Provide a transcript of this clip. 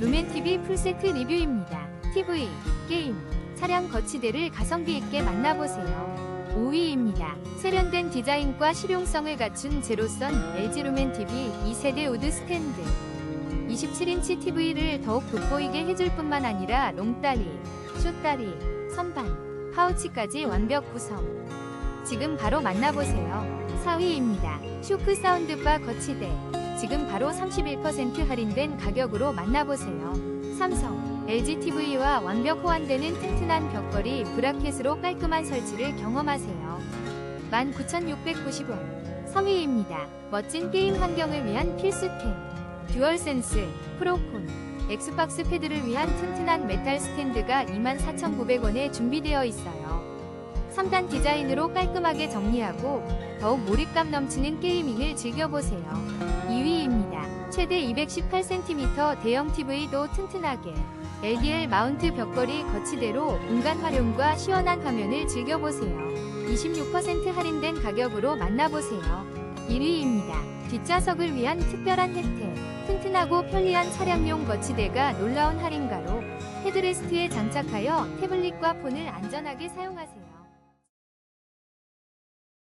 루멘TV 풀세트 리뷰입니다. TV, 게임, 차량 거치대를 가성비 있게 만나보세요. 5위입니다. 세련된 디자인과 실용성을 갖춘 제로선 LG 루멘TV 2세대 우드 스탠드. 27인치 TV를 더욱 돋보이게 해줄 뿐만 아니라 롱다리, 숏다리, 선반, 파우치까지 완벽 구성. 지금 바로 만나보세요. 4위입니다. 쇼크 사운드바 거치대. 지금 바로 31% 할인된 가격으로 만나보세요. 삼성, LGTV와 완벽 호환되는 튼튼한 벽걸이 브라켓으로 깔끔한 설치를 경험하세요. 19,690원. 3위입니다. 멋진 게임 환경을 위한 필수템. 듀얼센스, 프로콘, 엑스박스 패드를 위한 튼튼한 메탈 스탠드가 24,900원에 준비되어 있어요. 3단 디자인으로 깔끔하게 정리하고 더욱 몰입감 넘치는 게이밍을 즐겨보세요. 2위입니다. 최대 218cm 대형 TV도 튼튼하게 LDL 마운트 벽걸이 거치대로 공간 활용과 시원한 화면을 즐겨보세요. 26% 할인된 가격으로 만나보세요. 1위입니다. 뒷좌석을 위한 특별한 혜택. 튼튼하고 편리한 차량용 거치대가 놀라운 할인가로 헤드레스트에 장착하여 태블릿과 폰을 안전하게 사용하세요.